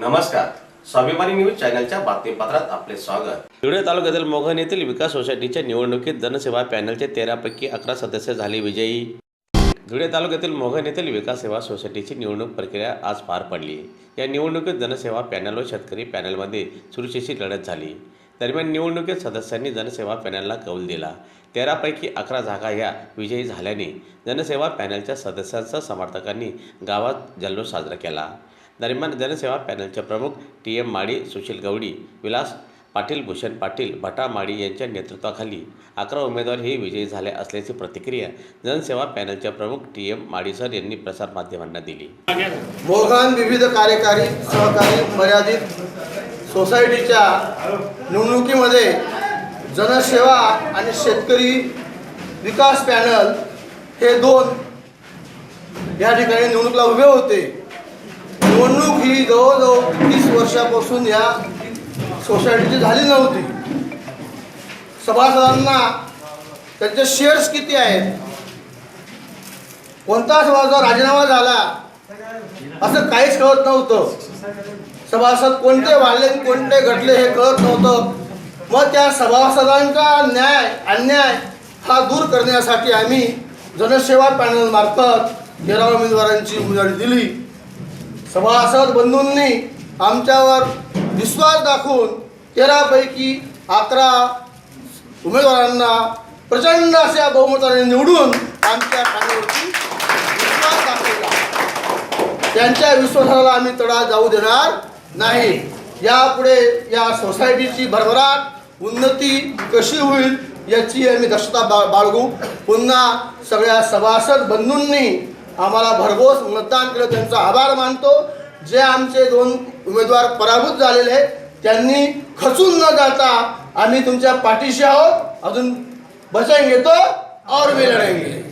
नमस्कार. स्वाभिमानी न्यूज चॅनलच्या बातमीपत्रात आपले स्वागत. धुळे तालुक्यातील मोहन येथील विकास सोसायटीच्या निवडणुकीत जनसेवा पॅनलचे तेरापैकी अकरा सदस्य झाले विजयी. धुळे तालुक्यातील मोहन येथील विकास सेवा सोसायटीची निवडणूक प्रक्रिया आज पार पडली. या निवडणुकीत जनसेवा पॅनल व शेतकरी पॅनलमध्ये चुरशीची लढत झाली. दरम्यान निवडणुकीत सदस्यांनी जनसेवा पॅनलला कौल दिला. तेरापैकी अकरा जागा या विजयी झाल्याने जनसेवा पॅनलच्या सदस्यांसह समर्थकांनी गावात जल्लोष साजरा केला. दरम्यान जनसेवा पॅनलचे प्रमुख टी एम माळी सुशील गवडी विलास पाटील भूषण पाटील भटा माळी यांच्या नेतृत्वाखाली अकरा उमेदवार हे विजयी झाले असल्याची प्रतिक्रिया जनसेवा पॅनलचे प्रमुख टी एम माडीसर यांनी प्रसारमाध्यमांना दिली. मोहन विविध कार्यकारी सहकारी मर्यादित सोसायटीच्या निवडणुकीमध्ये जनसेवा आणि शेतकरी विकास पॅनल हे दोन या ठिकाणी निवडणुकीला उभे होते. निवडणूक ही जवळजवळ तीस वर्षापासून या सोसायटीची झाली नव्हती. सभासदांना त्यांचे शेअर्स किती आहेत? कोणता सभासद राजीनामा झाला? असं काहीच कळत नव्हतं. सभासद कोणते वाढले कोणते घटले हे कळत नव्हतं. मग त्या सभासदांचा न्याय अन्याय हा दूर करण्यासाठी आम्ही जनसेवा पॅनल मार्फत तेरा उमेदवारांची उमेदवारी दिली. सभासद बंधूंनी आमच्यावर विश्वास दाखवून तेरापैकी अकरा उमेदवारांना प्रचंड अशा बहुमताने निवडून आमच्या ठाण्यावरती विश्वास दाखवला. त्यांच्या विश्वासाला आम्ही तडा जाऊ देणार नाही. यापुढे या सोसायटीची भरभराट उन्नती कशी होईल याची आम्ही दक्षता बा बाळगू. पुन्हा सगळ्या सभासद बंधूंनी आम्हाला भरघोस मतदान केलं त्यांचा आभार मानतो. जे आमचे दोन उमेदवार पराभूत झालेले आहेत त्यांनी खचून न जाता आम्ही तुमच्या पाठीशी आहोत. अजून बचाएंगे तो और भी लढेंगे.